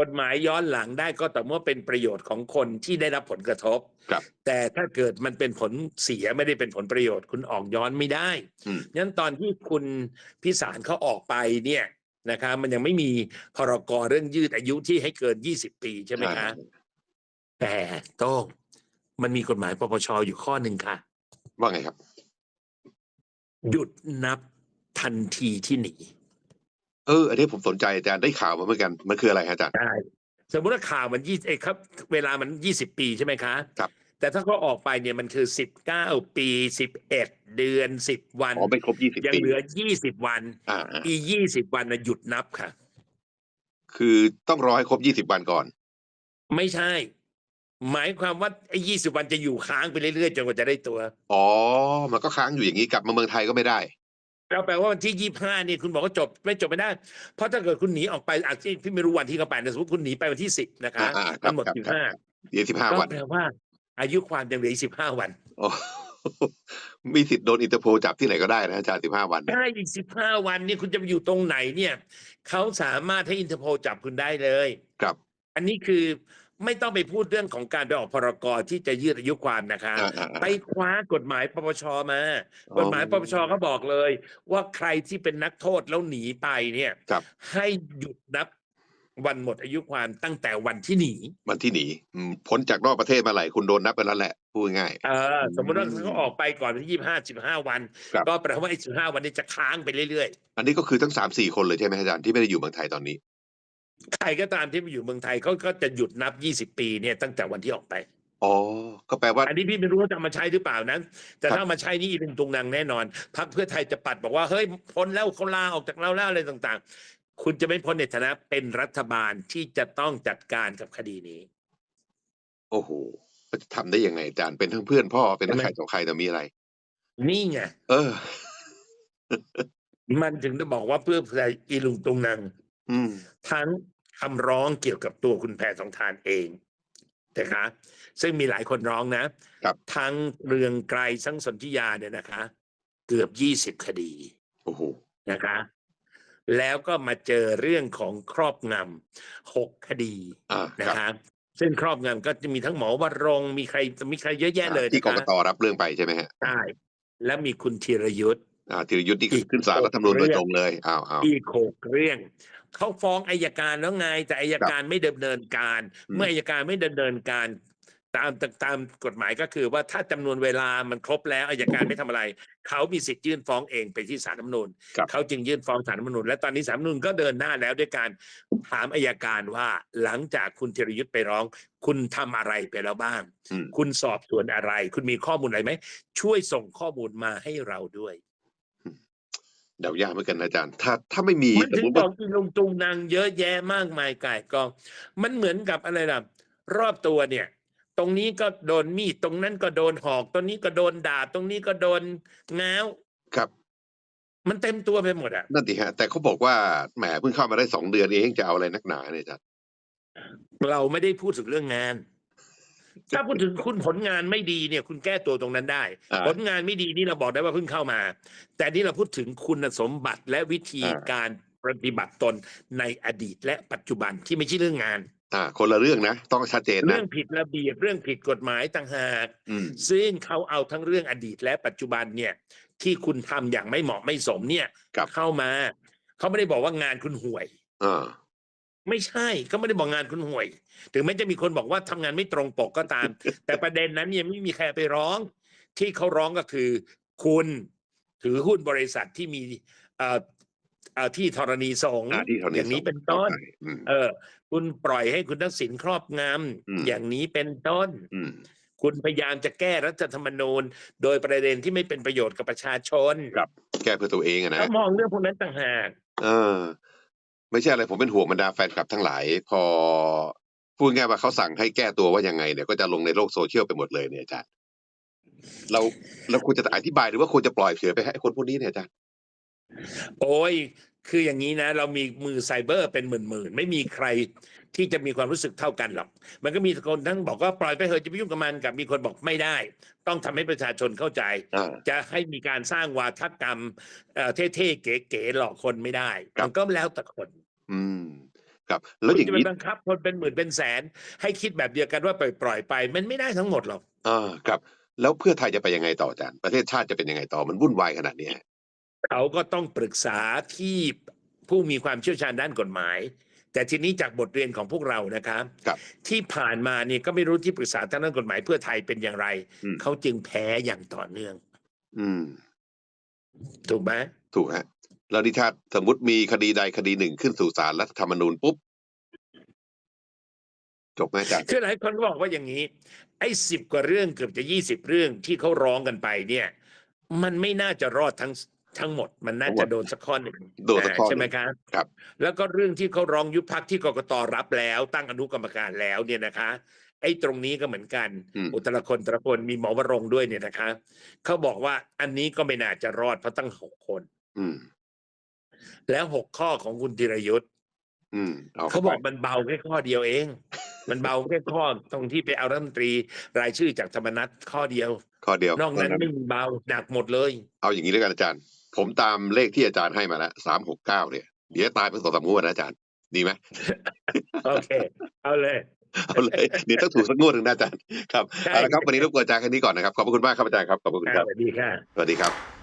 กฎหมายย้อนหลังได้ก็แต่อเมื่อเป็นประโยชน์ของคนที่ได้รับผลกระทบ ครับ แต่ถ้าเกิดมันเป็นผลเสียไม่ได้เป็นผลประโยชน์คุณออกย้อนไม่ได้อืม งั้นตอนที่คุณพิสารเขาออกไปเนี่ยนะคะมันยังไม่มีพรกรเรื่องยืดอายุที่ให้เกิน 20 ปีใช่ไหมคะ แต่โต้องมันมีกฎหมายปปชอยู่ข้อหนึ่งค่ะ ว่าไงครับ หยุดนับทันทีที่หนี เอออันนี้ผมสนใจอาจารย์ได้ข่าวมาเหมือนกันมันคืออะไรฮะอาจารย์ได้สมมติว่าข่าวมันยี่เอยครับ เวลามันยี่สิบปีใช่ไหมคะครับ แต่ถ้าเขาออกไปเนี่ยมันคือสิบเก้าปีสิบเอ็ดเดือนสิบวันอ๋อไม่ครบยี่สิบยังปีเหลือยี่สิบวันอ่าอ่าอียี่สิบวันนะหยุดนับค่ะ คือต้องรอให้ครบยี่สิบวันก่อน ไม่ใช่ หมายความว่าไอ้ยี่สิบวันจะอยู่ค้างไปเรื่อยๆจนกว่าจะได้ตัว อ๋อ มันก็ค้างอยู่อย่างนี้กลับมาเมืองไทยก็ไม่ได้ เราแปลว่าวันที่ยี่ห้านี่คุณบอกว่าจบไม่จบไม่ได้ เพราะถ้าเกิดคุณหนีออกไปอาจจะพี่ไม่รู้วันที่เขาไปนะสมมติคุณหนีไปวันที่สิบนะคะอ่าๆครับมันหมดครับ สิบครับห้าเดี๋ยวสิบห้าก็วันแปลว่า อายุความยังเหลือสิบห้าวัน โอ้ มีสิทธิ์โดนอินเตอร์โพลจับที่ไหนก็ได้นะอาจารย์สิบห้าวันได้อีกสิบห้าวันนี่คุณจะไปอยู่ตรงไหนเนี่ยเขาสามารถให้อินเตอร์โพลจับคุณได้เลย ครับ อันนี้คือ ไม่ต้องไปพูดเรื่องของการไปออกพรกรที่จะยืดอายุความนะคะ อ่าอ่าอ่า ไปคว้ากฎหมายปปชมาอ๋อกฎหมายปปชเขาบอกเลย ว่าใครที่เป็นนักโทษแล้วหนีไปเนี่ย ครับ ให้หยุดนับวันหมดอายุความตั้งแต่วันที่หนี วันที่หนีอืมพ้นจากนอกประเทศมาไหร่คุณโดนนับไปแล้วแหละพูดง่าย เออสมมติว่าอืมเขาออกไปก่อนวันที่ยี่ห้าสิบห้าวัน ครับ ก็แปลว่าไอ้สิบห้าวันนี้จะค้างไปเรื่อยอันนี้ก็คือทั้งสามสี่คนเลยใช่ไหมอาจารย์ที่ไม่ได้อยู่เมืองไทยตอนนี้ๆ ใครก็ตามที่มาอยู่เมืองไทยเขาก็จะหยุดนับยี่สิบปีเนี่ยตั้งแต่วันที่ออกไป อ๋อ ก็แปลว่า อันนี้พี่ไม่รู้ว่าจะเอามาใช้หรือเปล่านะแต่ครับถ้าเอามาใช้นี่อีเป็นตุงนางแน่นอนพักเพื่อไทยจะปัดบอกว่าเฮ้ยพ้นแล้วเขาลาออกจากเราแล้วอะไรต่างๆ คุณจะไม่พ้นในฐานะเป็นรัฐบาลที่จะต้องจัดการกับคดีนี้ โอ้โหจะทำได้ยังไงอาจารย์เป็นทั้งเพื่อนพ่อเป็นทั้งใช่ไหมใครต่อใครแต่มีอะไร นี่ไงเออ มันถึงได้บอกว่าเพื่อไทยอีลุงตุงนางอืม ทั้งคำร้องเกี่ยวกับตัวคุณแพทองทานเองนะคะซึ่งมีหลายคนร้องนะครับทั้งเรืองไกรทั้งสนธิยาเนี่ยนะคะ เกือบยี่สิบคดีโอ้โหนะคะ แล้วก็มาเจอเรื่องของครอบงำหกคดีอ่านะครับคะซึ่งครอบงำก็จะมีทั้งหมอวรงค์มีใครมีใครเยอะแยะเลยที่นะกกคะตรับเรื่องไปใช่ไหมฮะใช่และมีคุณธีรยุทธ์อ่า ธีรยุทธ์นี่อีกขึ้นศาลรัฐธรรมนูญโดยเรื่องตรงเลยอ้าวอ้าวอีกหกเรื่องเขาฟ้องอายการแล้วไงแต่อายการไม่ดำเนินการอืมเมื่ออายการไม่ดำเนินการตามตามตามกฎหมายก็คือว่าถ้าจำนวนเวลามันครบแล้วอายการไม่ทำอะไร เขามีสิทธิ์ยื่นฟ้องเองไปที่ศาลรัฐธรรมนูญครับเขาจึงยื่นฟ้องศาลรัฐธรรมนูญและตอนนี้ศาลรัฐธรรมนูญก็เดินหน้าแล้วด้วยการถามอายการว่าหลังจากคุณธีรยุทธ์ไปร้อง คุณทำอะไรไปแล้วบ้างอืมคุณสอบสวนอะไร คุณมีข้อมูลอะไรไหมช่วยส่งข้อมูลมาให้เราด้วย เดายากเหมือนกันนะอาจารย์ ถ้าถ้าไม่มีมันสมถึงมติบว่าอกอีลุงตุงนางเยอะแยะมากมายก่ายกอง มันเหมือนกับอะไรล่ะ รอบตัวเนี่ย ตรงนี้ก็โดนมีดตรงนั้นก็โดนหอกตรงนี้ก็โดนดาบตรงนี้ก็โดนง้าวครับ มันเต็มตัวไปหมดอะ นั่นสิฮะ แต่เขาบอกว่าแหมเพิ่งเข้ามาได้สองเดือนเองจะเอาอะไรนักหนาเนี่ยอาจารย์ เราไม่ได้พูดถึงเรื่องงาน ถ้าพูดถึงคุณผลงานไม่ดีเนี่ย คุณแก้ตัวตรงนั้นได้ อ่าผลงานไม่ดีนี่เราบอกได้ว่าเพิ่งเข้ามา แต่นี่เราพูดถึงคุณสมบัติและวิธีอ่า การปฏิบัติตนในอดีตและปัจจุบันที่ไม่ใช่เรื่องงาน อ่า คนละเรื่องนะ ต้องชัดเจนนะเรื่องผิดระเบียบเรื่องผิดกฎหมายต่างหาก อืม ซึ่งเขาเอาทั้งเรื่องอดีตและปัจจุบันเนี่ยที่คุณทำอย่างไม่เหมาะไม่สมเนี่ยครับ เข้ามา เขาไม่ได้บอกว่างานคุณห่วย อ่า ไม่ใช่ก็ไม่ได้บอกงานคุณห่วย ถึงแม้จะมีคนบอกว่าทำงานไม่ตรงปกก็ตาม แต่ประเด็นนั้นเนี่ยไม่มีใครไปร้อง ที่เขาร้องก็คือ คุณถือหุ้นบริษัทที่มีเอ่อเอ่อที่ธรณีสงฆ์อ่าที่เท่านี้อย่างนี้เป็นต้นเข้าใจอืม เออ คุณปล่อยให้คุณทักษิณครอบงอืมำอย่างนี้เป็นต้น อืม คุณพยายามจะแก้รัฐธรรมนูญ โดยประเด็นที่ไม่เป็นประโยชน์กับประชาชนครับ แก้เพื่อตัวเองอะนะเขามองเรื่องพวกนั้นต่างหาก เออ ไม่ใช่อะไรผมเป็นห่วงบรรดาแฟนคลับทั้งหลาย พอพูดง่ายว่าเขาสั่งให้แก้ตัวว่ายังไงเนี่ยก็จะลงในโลกโซเชียลไปหมดเลยเนี่ยอาจารย์เราเราควรจะอธิบายหรือว่าควรจะปล่อยเฉยไปให้คนพวกนี้เนี่ยอาจารย์โอ้ยคืออย่างนี้นะ เรามีมือไซเบอร์เป็นหมื่นๆไม่มีใครที่จะมีความรู้สึกเท่ากันหรอก มันก็มีคนทั้งบอกว่าปล่อยไปเถอะจะไปยุ่งกับมันกับมีคนบอกไม่ได้ ต้องทำให้ประชาชนเข้าใจอ่าจะให้มีการสร้างวาทกรรมเอ่อเท่ๆเก๋ๆหลอกคนไม่ได้ครับมันก็แล้วแต่คน อืม ครับ แล้วอคุณย่างจะไปนี้ บังคับคนเป็นหมื่นเป็นแสน ให้คิดแบบเดียวกันว่าปล่อยปล่อยๆไป มันไม่ได้ทั้งหมดหรอกอ่าครับ แล้วเพื่อไทยจะไปยังไงต่ออาจารย์ ประเทศชาติจะเป็นยังไงต่อ มันวุ่นวายขนาดนี้ฮะเขาก็ต้องปรึกษาที่ผู้มีความเชี่ยวชาญด้านกฎหมาย แต่ทีนี้จากบทเรียนของพวกเรานะครับ ครับ ที่ผ่านมาเนี่ยก็ไม่รู้ที่ปรึกษาทางด้านกฎหมายเพื่อไทยเป็นอย่างไร อืม เขาจึงแพ้อย่างต่อเนื่อง อืม ถูกไหมถูกฮะ แล้วนี่ถ้าสมมติมีคดีใดคดีหนึ่งขึ้นสู่ศาลรัฐธรรมนูญปุ๊บจบไหมอาจารย์คือหลายคนก็บอกว่าอย่างนี้ ไอ้สิบกว่าเรื่องเกือบจะยี่สิบเรื่องที่เขาร้องกันไปเนี่ย มันไม่น่าจะรอดทั้งทั้งหมด มันน่าจะโดนสักข้อหนึ่งโดนสักข้อหนึ่งใช่ไหมครับครับ แล้วก็เรื่องที่เขาร้องยุบพักที่กกตรับแล้ว ตั้งอนุกรรมการแล้วเนี่ยนะคะ ไอ้ตรงนี้ก็เหมือนกันอืมอุตรคนตรคนมีหมอวรงค์ด้วยเนี่ยนะคะเขาบอกว่าอันนี้ก็ไม่น่าจะรอดเพราะตั้งหกคน อืม แล้วหกข้อของคุณธีรยุทธ์อืมเอาเขาบอกไปมันเบาแค่ข้อเดียวเอง มันเบาแค่ข้อตรงที่ไปเอารัฐมนตรีรายชื่อจากธรรมนัตข้อเดียว ข้อเดียวนอกนั้นไม่มีเบาหนักหมดเลย เอาอย่างนี้ด้วยกันอาจารย์ ผมตามเลขที่อาจารย์ให้มาแล้วสามหกเก้าเนี่ยเดี๋ยวตายเป็นสองสามงวดนะอาจารย์ ดีไหมโอเค เอาเลยเอาเลยเดี๋ยวต้องถูกสักงวดหนึ่งนะอาจารย์ครับใช่เอาละครับวันนี้รบกวนอาจารย์แค่นี้ก่อนนะครับขอบพระคุณมากครับอาจารย์ครับขอบพระคุณคครัรับบสวัสดีค่ะสวัสดีครับ